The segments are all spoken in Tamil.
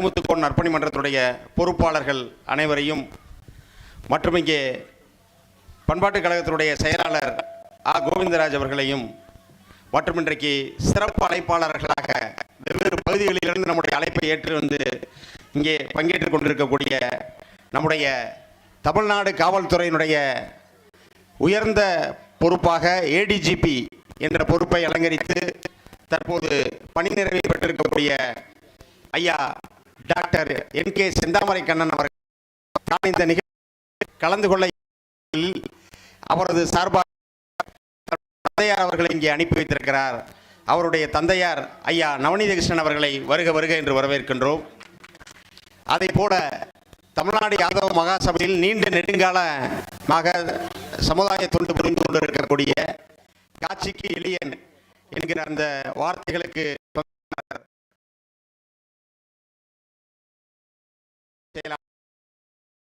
அழகுமுத்துக்கோன் நற்பணி மன்றத்துடைய பொறுப்பாளர்கள் அனைவரையும் மற்றும் இங்கே பண்பாட்டுக் கழகத்தினுடைய செயலாளர் ஆ. கோவிந்தராஜ் அவர்களையும் மற்றும் இன்றைக்கு சிறப்பு அழைப்பாளர்களாக வெவ்வேறு பகுதிகளிலிருந்து நம்முடைய அழைப்பை ஏற்று வந்து இங்கே பங்கேற்றுக் கொண்டிருக்கக்கூடிய நம்முடைய தமிழ்நாடு காவல்துறையினுடைய உயர்ந்த பொறுப்பாக ஏடிஜிபி என்ற பொறுப்பை அலங்கரித்து தற்போது பணி நிறைவை பெற்றிருக்கக்கூடிய ஐயா doctor N K Senthamarai Kannan அவர்கள் நான் இந்த நிகழ்ச்சியில் கலந்து கொள்ள அவரது சார்பாக தந்தையார் அவர்களை இங்கே அனுப்பி வைத்திருக்கிறார். அவருடைய தந்தையார் ஐயா நவநீத கிருஷ்ணன் அவர்களை வருக வருக என்று வரவேற்கின்றோம். அதை போல தமிழ்நாடு யாதவ மகாசபையில் நீண்ட நெடுங்காலமாக சமுதாய தொண்டு புரிந்து கொண்டிருக்கக்கூடிய காட்சிக்கு எளியன் என்கிற அந்த வார்த்தைகளுக்கு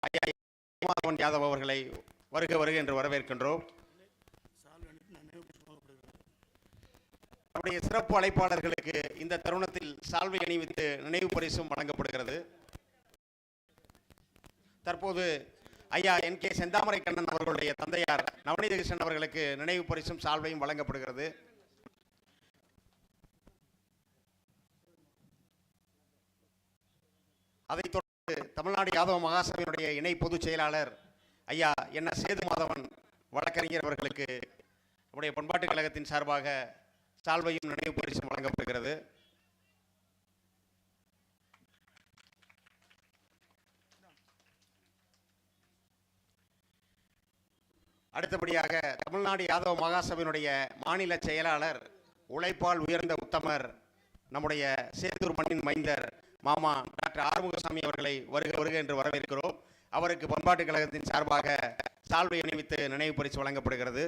ஐயா மாதவன் யாதவ் அவர்களை வருக வருக என்று வரவேற்கின்றோம். நம்முடைய சிறப்பு அழைப்பாளர்களுக்கு இந்த தருணத்தில் சால்வை அணிவித்து நினைவு பரிசும் வழங்கப்படுகிறது. தற்போது ஐயா என் கே செந்தாமரை கண்ணன் அவர்களுடைய தந்தையார் நவநீத கிருஷ்ணன் அவர்களுக்கு நினைவு பரிசும் சால்வையும் வழங்கப்படுகிறது. அதைத் தொடர்ந்து தமிழ்நாடு யாதவ மகாசபையினுடைய இணை பொதுச் செயலாளர் ஐயா என்ன சேது மாதவன் வழக்கறிஞர் அவர்களுக்கு நம்முடைய பண்பாட்டுக் கழகத்தின் சார்பாக சால்வையும் நினைவு பரிசும் வழங்கப்படுகிறது. அடுத்தபடியாக தமிழ்நாடு யாதவ மகாசபையினுடைய மாநில செயலாளர் உழைப்பால் உயர்ந்த உத்தமர் நம்முடைய சேத்தூர் மண்ணின் மைந்தர் மாமா டாக்டர் ஆறுமுகசாமி அவர்களை வருக வருக என்று வரவேற்கிறோம். அவருக்கு பண்பாட்டுக் கழகத்தின் சார்பாக சால்வை அணிவித்து நினைவு பரிசு வழங்கப்படுகிறது.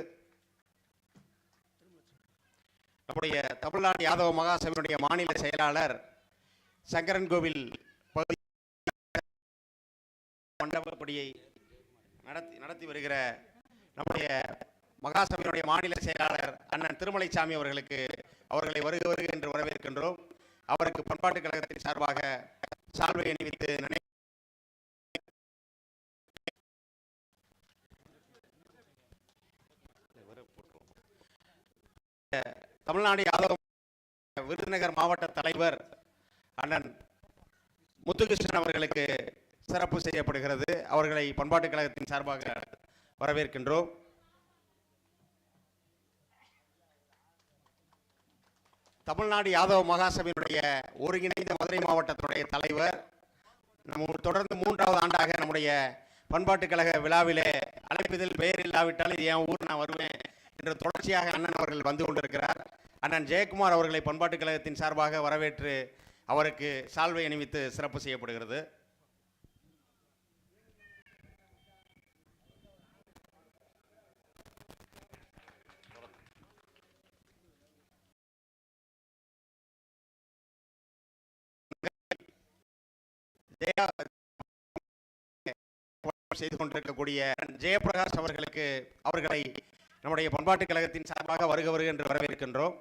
நம்முடைய தமிழ்நாடு யாதவ மகாசபையினுடைய மாநில செயலாளர் சங்கரன் கோவில் பகுதி மண்டபப்படியை நடத்தி நடத்தி வருகிற நம்முடைய மகாசபையினுடைய மாநில செயலாளர் அண்ணன் திருமலைசாமி அவர்களுக்கு அவர்களை வருக வருக என்று வரவேற்கின்றோம். அவருக்கு பண்பாட்டுக் கழகத்தின் சார்பாக சால்வை அணிவித்து நினை தமிழ்நாடு யாதவ விருதுநகர் மாவட்ட தலைவர் அண்ணன் முத்துகிருஷ்ணன் அவர்களுக்கு சிறப்பு செய்யப்படுகிறது. அவர்களை பண்பாட்டுக் கழகத்தின் சார்பாக வரவேற்கின்றோம். தமிழ்நாடு யாதவ மகாசபையினுடைய ஒருங்கிணைந்த மதுரை மாவட்டத்தினுடைய தலைவர் நம்ம தொடர்ந்து மூன்றாவது ஆண்டாக நம்முடைய பண்பாட்டுக் கழக விழாவிலே அழைப்பதில் பெயர் இல்லாவிட்டால் இது என் ஊர் நான் வருவேன் என்று தொடர்ச்சியாக அண்ணன் அவர்கள் வந்து கொண்டிருக்கிறார். அண்ணன் ஜெயக்குமார் அவர்களை பண்பாட்டுக் கழகத்தின் சார்பாக வரவேற்று அவருக்கு சால்வை அணிவித்து சிறப்பு செய்யப்படுகிறது. ஜெயா செய்து கொண்டிருக்கக்கூடிய ஜெயபிரகாஷ் அவர்களுக்கு அவர்களை நம்முடைய பண்பாட்டுக் கழகத்தின் சார்பாக வருக வருக என்று வரவேற்கின்றோம்.